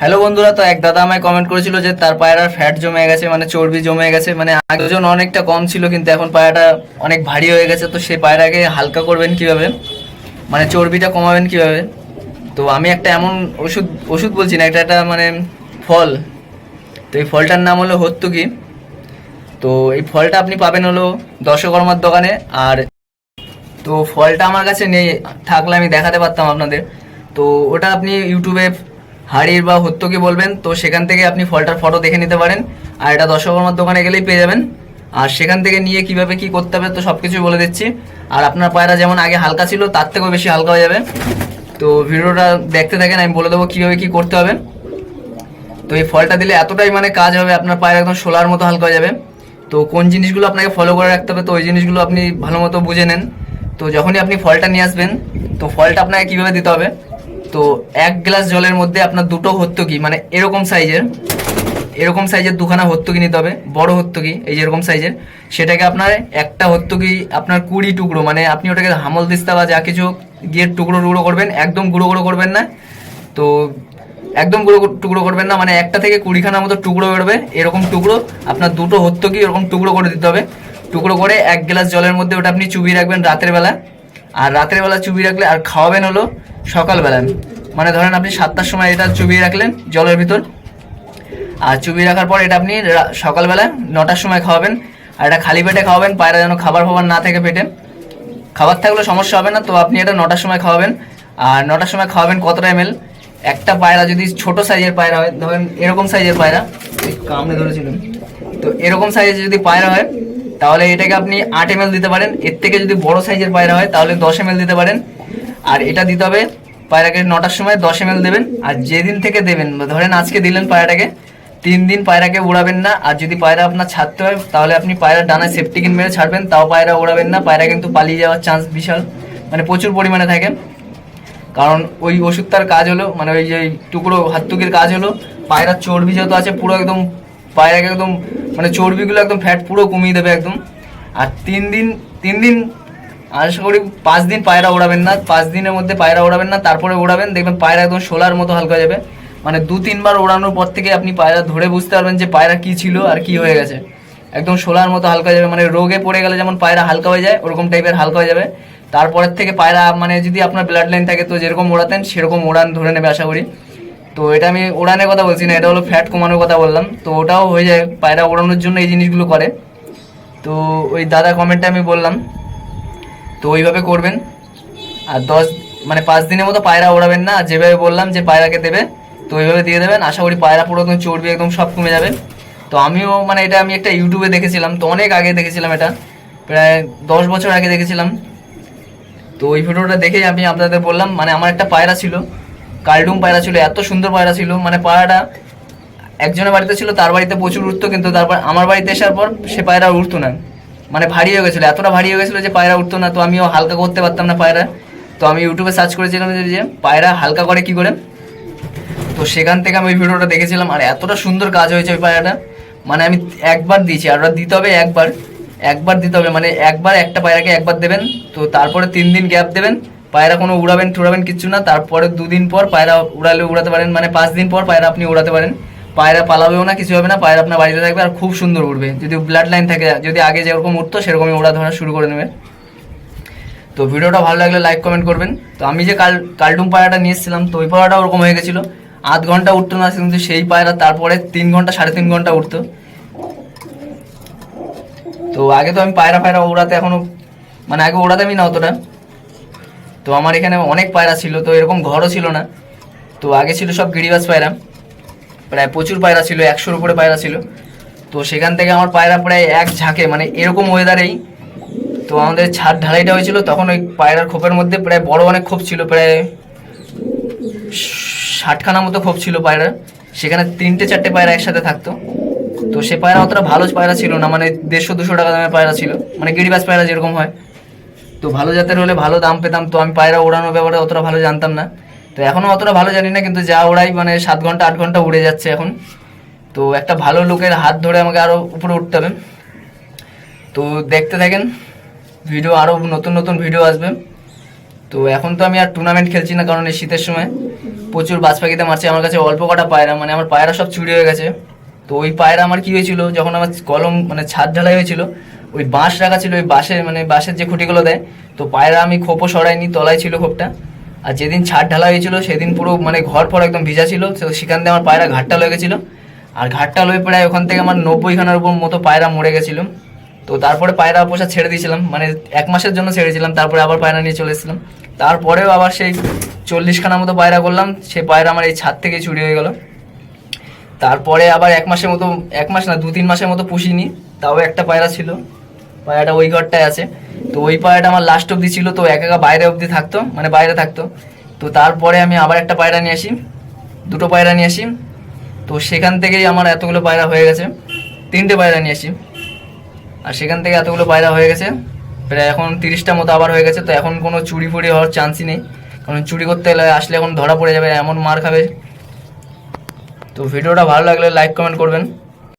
Hello বন্ধুরা, তো এক দাদা আমায় কমেন্ট করেছিল যে তার পায়রার ফ্যাট জমে গেছে মানে চর্বি জমে গেছে মানে আগে অনেকটা কম ছিল, কিন্তু এখন পায়রাটা অনেক ভারী হয়ে গেছে, তো সেই পায়রাকে হালকা করবেন কীভাবে? মানে চর্বিটা কমাবেন কীভাবে? তো আমি একটা এমন ওষুধ ওষুধ বলছি না, এটা একটা মানে ফল। তো এই ফলটার নাম হলো হত্যকি তো এই ফলটা আপনি পাবেন হলো দশকর্মার দোকানে, আর তো ফলটা আমার কাছে নেই, থাকলে আমি দেখাতে পারতাম আপনাদের। তো ওটা আপনি ইউটিউবে হাড়ির বা হত্যকি বলবেন? তো সেখান থেকে আপনি ফলটার ফটো দেখে নিতে পারেন। আর এটা দশকর্মার দোকানে গেলেই পেয়ে যাবেন। আর সেখান থেকে নিয়ে কীভাবে কি করতে হবে তো সব কিছুই বলে দিচ্ছি। আর আপনার পায়রা যেমন আগে হালকা ছিল, তার থেকেও বেশি হালকা হয়ে যাবে। তো ভিডিওটা দেখতে থাকেন, আমি বলে দেবো কীভাবে কী করতে হবে। তো এই ফলটা দিলে এতটাই মানে কাজ হবে, আপনার পায়ের একদম সোলার মতো হালকা হয়ে যাবে। তো কোন জিনিসগুলো আপনাকে ফলো করে রাখতে হবে, তো ওই জিনিসগুলো আপনি ভালো মতো বুঝে নেন। তো যখনই আপনি ফলটা নিয়ে আসবেন, তো ফলটা আপনাকে কীভাবে দিতে হবে? তো এক গ্লাস জলের মধ্যে আপনার দুটো হত্যকি মানে এরকম সাইজের এরকম সাইজের দুখানা হত্যকি নিতে হবে, বড় হত্যকি, এই যেরকম সাইজের, সেটাকে আপনার একটা হত্যকি আপনার কুড়ি টুকরো মানে আপনি ওটাকে হামল দিস্তা বা যা কিছু গিয়ে টুকরো টুকরো করবেন, একদম গুঁড়ো গুঁড়ো করবেন না। তো একদম গুঁড়ো টুকরো করবেন না মানে একটা থেকে কুড়িখানা মতো টুকরো বেরোবে, এরকম টুকরো, আপনার দুটো হত্যকি এরকম টুকরো করে দিতে হবে। টুকরো করে এক গ্লাস জলের মধ্যে ওটা আপনি চুবিয়ে রাখবেন রাতের বেলা। আর রাতের বেলা চুবিয়ে রাখলে আর খাওয়াবেন হলো সকালবেলা। মানে ধরেন আপনি সাতটার সময় এটা চুবিয়ে রাখলেন জলের ভিতর। আর চুবিয়ে রাখার পর এটা আপনি সকালবেলা নটার সময় খাওয়াবেন। আর এটা খালি পেটে খাওয়াবেন, পায়রা যেন খাবার ফাবার না থাকে পেটে। খাবার থাকলে সমস্যা হবে না, তো আপনি এটা নটার সময় খাওয়াবেন। আর নটার সময় খাওয়াবেন কতটা এম একটা পায়রা যদি ছোট সাইজের পায়রা হয়, ধরেন এরকম সাইজের পায়রা কামড়ে ধরেছিলাম তো এরকম সাইজের যদি পায়রা হয় তাহলে এটাকে আপনি আট এম দিতে পারেন। এর থেকে যদি বড় সাইজের পায়রা হয়, তাহলে দশ এম দিতে পারেন। আর এটা দিতে হবে পায়রাকে নটার সময় দশ এম দেবেন। আর যেদিন থেকে দেবেন, ধরেন আজকে দিলেন পায়রাটাকে, তিন দিন পায়রাকে উড়াবেন না। আর যদি পায়রা আপনার ছাড়তে হয়, তাহলে আপনি পায়রার ডানায় সেফটিকিন মেরে ছাড়বেন। তাও পায়রা উড়াবেন না। পায়রা কিন্তু পালিয়ে যাওয়ার চান্স বিশাল। মানে প্রচুর পরিমাণে থাকে। কারণ ওই ওষুধটার কাজ হলো মানে ওই যে টুকরো হাতুকের কাজ হলো। পায়রার চর্বি যত আছে, পুরো একদম পায়রাকে একদম মানে চর্বিগুলো একদম ফ্যাট পুরো কমিয়ে দেবে একদম। আর তিন দিন তিন দিন, আশা করি পাঁচ দিন পায়রা ওড়াবেন না, পাঁচ দিনের মধ্যে পায়রা ওড়াবেন না, তারপরে ওড়াবেন, দেখবেন পায়রা একদম সোলার মতো হালকা যাবে। মানে দু, তিনবার ওড়ানোর পর থেকে আপনি পায়রা ধরে বুঝতে পারবেন যে পায়রা কি ছিল আর কি হয়ে গেছে। একদম সোলার মতো হালকা যাবে মানে রোগে পড়ে গেলে যেমন পায়রা হালকা হয়ে যায়, ওরকম টাইপের হালকা হয়ে যাবে। তারপরের থেকে পায়রা মানে যদি আপনার ব্লাড লাইন থাকে তো যেরকম ওড়াতেন, সেরকম ওড়ান ধরে নেবে, আশা করি। তো এটা আমি ওড়ানের কথা বলছি না, এটা হলো ফ্যাট কমানোর কথা বললাম। তো ওটাও হয়ে যায়, পায়রা ওড়ানোর জন্য এই জিনিসগুলো করে। তো ওই দাদা কমেন্টে আমি বললাম, তো ওইভাবে করবেন। আর দশ মানে পাঁচ দিনের মতো পায়রা ওড়াবেন না, যেভাবে বললাম যে পায়রাকে দেবে, তো ওইভাবে দিয়ে দেবেন। আশা করি পায়রা পুরো একদম চর্বি, একদম সব কমে যাবে। তো আমিও মানে এটা আমি একটা ইউটিউবে দেখেছিলাম, তো অনেক আগে দেখেছিলাম এটা, প্রায় দশ বছর আগে দেখেছিলাম। তো ওই ভিডিওটা দেখেই আমি আপনাদের বললাম মানে আমার একটা পায়রা ছিল কালডুম পায়রা ছিল, এত সুন্দর পায়রা ছিল। মানে পায়রাটা একজনের বাড়িতে ছিল, তার বাড়িতে প্রচুর উঠতো, কিন্তু তারপর আমার বাড়িতে আসার পর সে পায়রা উঠতো না। মানে ভারী হয়ে গেছিল, এতটা ভারী হয়ে গেছিল যে পায়রা উঠতো না। তো আমিও হালকা করতে পারতাম না পায়রা। তো আমি ইউটিউবে সার্চ করেছিলাম যে পায়রা হালকা করে কি করে। তো সেখান থেকে আমি ওই ভিডিওটা দেখেছিলাম, আর এতটা সুন্দর কাজ হয়েছে ওই পায়রাটা। মানে আমি একবার দিয়েছি, আর ওটা দিতে হবে একবার। একবার দিতে হবে মানে একবার একটা পায়রাকে একবার দেবেন, তো তারপরে তিন দিন গ্যাপ দেবেন। পায়রা কোনো উড়াবেন টুড়াবেন কিচ্ছু না। তারপরে দুদিন পর পায়রা উড়ালে উড়াতে পারেন। মানে পাঁচ দিন পর পায়রা আপনি উড়াতে পারেন। পায়রা পালাবেও না, কিছু হবে না। পায়রা আপনার বাড়িতে থাকবে আর খুব সুন্দর উড়বে। যদি ব্লাড লাইন থাকে, যদি আগে যেরকম উঠতো সেরকমই ওড়া ধরা শুরু করে নেবে। তো ভিডিওটা ভালো লাগলে লাইক কমেন্ট করবেন। তো আমি যে কাল কালটুম পায়রাটা নিয়ে এসেছিলাম, তো ওই পায়রাটা ওরকম হয়ে গেছিল। আধ ঘণ্টা উঠতো না, কিন্তু সেই পায়রা তারপরে তিন ঘণ্টা, সাড়ে তিন ঘণ্টা উঠতো। তো আগে তো আমি পায়রা ফায়রা ওড়াতে এখনও মানে আগে ওড়াতামই না অতটা। তো আমার এখানে অনেক পায়রা ছিল, তো এরকম ঘরও ছিল না। তো আগে ছিল সব গিরিবাস পায়রা। প্রায় প্রচুর পায়রা ছিল, একশোর উপরে পায়রা ছিল। তো সেখান থেকে আমার পায়রা প্রায় এক ঝাঁকে মানে এরকম ওয়েদারেই তো আমাদের ছাদ ঢালাইটা হয়েছিল, তখন ওই পায়রার খোপের মধ্যে প্রায় বড় অনেক খোপ ছিল, প্রায় ষাটখানা মতো খোপ ছিল পায়রার। সেখানে তিনটে চারটে পায়রা একসাথে থাকতো। তো সে পায়রা অতটা ভালো পায়রা ছিল না মানে দেড়শো দুশো টাকা দামের পায়রা ছিল মানে গিরিবাস পায়রা যেরকম হয়। তো ভালো জাতের হলে ভালো দাম পেতাম, তো আমি পায়রা ওড়ানোর ব্যাপারে অতটা ভালো জানতাম না। তো এখনও অতটা ভালো জানি না, কিন্তু যা ওড়াই মানে সাত ঘণ্টা, আট ঘণ্টা উড়ে যাচ্ছে এখন। তো একটা ভালো লোকের হাত ধরে আমাকে আরও উপরে উঠতে হবে। তো দেখতে থাকেন, ভিডিও আরও নতুন নতুন ভিডিও আসবে। তো এখন তো আমি আর টুর্নামেন্ট খেলছি না, কারণ এই শীতের সময়। প্রচুর বাজ পাখিতে মারছে, আমার কাছে অল্প কটা পায়রা মানে আমার পায়রা সব চুরি হয়ে গেছে। তো ওই পায়রা আমার কি হয়েছিল, যখন আমার কলম মানে ছাদ ঢালাই হয়েছিল ওই বাঁশ রাখা ছিল, ওই বাঁশের মানে বাঁশের যে খুঁটিগুলো দেয়, তো পায়রা আমি খোপও সরাইনি, তলায় ছিল খোপটা। আর যেদিন ছাদ ঢালা হয়েছিল, সেদিন পুরো মানে ঘর ফর একদম ভিজা ছিল, তো সেখান থেকে আমার পায়রা ঘাটটা লেগে গেছিল। আর ঘাটটা লয়ে প্রায় ওখান থেকে আমার নব্বইখানার উপর মতো পায়রা মরে গেছিল। তো তারপরে পায়রা পোষা ছেড়ে দিয়েছিলাম মানে এক মাসের জন্য ছেড়েছিলাম তারপরে আবার পায়রা নিয়ে চলে এসেছিলাম। তারপরেও আবার সেই চল্লিশখানা মতো পায়রা করলাম সেই পায়রা আমার এই ছাদ থেকে চুরি হয়ে গেল। তারপরে আবার এক মাসের মতো, এক মাস না দু তিন মাসের মতো পুষিনি, তাও একটা পায়রা ছিল। পায়রাটা ওই ঘরটায় আছে। তো ওই পায়রাটা আমার লাস্ট অবধি ছিল, তো এক একা বাইরে অবধি থাকতো মানে বাইরে থাকতো। তো তারপরে আমি আবার একটা পায়রা নিয়ে আসি, দুটো পায়রা নিয়ে আসি। তো সেখান থেকেই আমার এতগুলো পায়রা হয়ে গেছে, তিনটে পায়রা নিয়ে আসি। আর সেখান থেকে এতগুলো পায়রা হয়ে গেছে, প্রায় এখন তিরিশটা মতো আবার হয়ে গেছে। তো এখন কোনো চুরি ফুরি হওয়ার চান্সই নেই, কারণ চুরি করতে গেলে আসলে এখন ধরা পড়ে যাবে, এমন মার খাবে। তো ভিডিওটা ভালো লাগলে লাইক কমেন্ট করবেন।